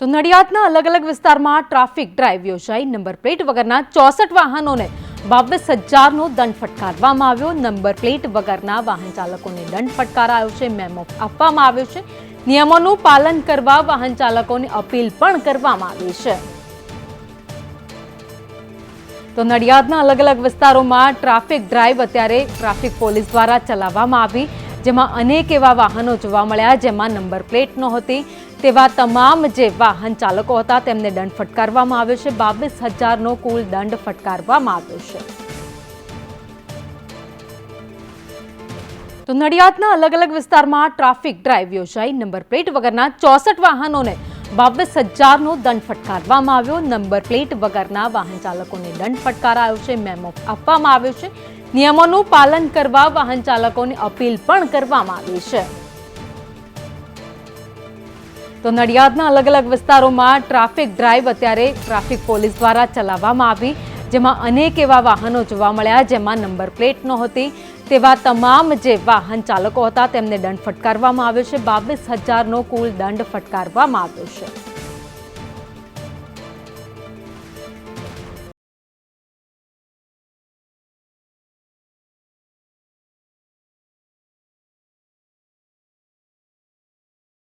તો નડિયાદના અલગ અલગ વિસ્તારમાં ટ્રાફિક ડ્રાઈવ યોજાઈ. નંબર પ્લેટ વગરના ચોસઠ વાહનોને બાવીસ હજારનો દંડ ફટકારવામાં આવ્યો. નંબર પ્લેટ વગરના વાહન ચાલકોને દંડ ફટકારાયો છે. મેમો આપવામાં આવ્યો છે. નિયમોનું પાલન કરવા વાહન ચાલકોને અપીલ પણ કરવામાં આવી છે. તો નડિયાદના અલગ અલગ વિસ્તારોમાં ટ્રાફિક ડ્રાઈવ અત્યારે ટ્રાફિક પોલીસ દ્વારા ચલાવવામાં આવી, જેમાં અનેક એવા વાહનો જોવા મળ્યા, જેમાં નંબર પ્લેટ નહોતી. તેવા તમામ જે વાહન ચાલકો હતા, તેમને દંડ ફટકારવામાં આવ્યો છે. બાવીસ હજારનો કુલ દંડ ફટકારવામાં આવ્યો છે. તો નડિયાદના અલગ અલગ વિસ્તારમાં ટ્રાફિક ડ્રાઈવ યોજાઈ. નંબર પ્લેટ વગરના ચોસઠ વાહનોને બાવીસ હજારનો દંડ ફટકારવામાં આવ્યો. નંબર પ્લેટ વગરના વાહન ચાલકોને દંડ ફટકારાયો છે. મેમો આપવામાં આવ્યો છે. નિયમોનું પાલન કરવા વાહન ચાલકોને અપીલ પણ કરવામાં આવી છે. તો નડિયાદના અલગ અલગ વિસ્તારોમાં ટ્રાફિક ડ્રાઈવ અત્યારે ટ્રાફિક પોલીસ દ્વારા ચલાવવામાં આવી, જેમાં અનેક એવા વાહનો જોવા મળ્યા, જેમાં નંબર પ્લેટ નહોતી. તેવા તમામ જે વાહન ચાલકો હતા, તેમને દંડ ફટકારવામાં આવ્યો છે. બાવીસ હજારનો કુલ દંડ ફટકારવામાં આવ્યો છે.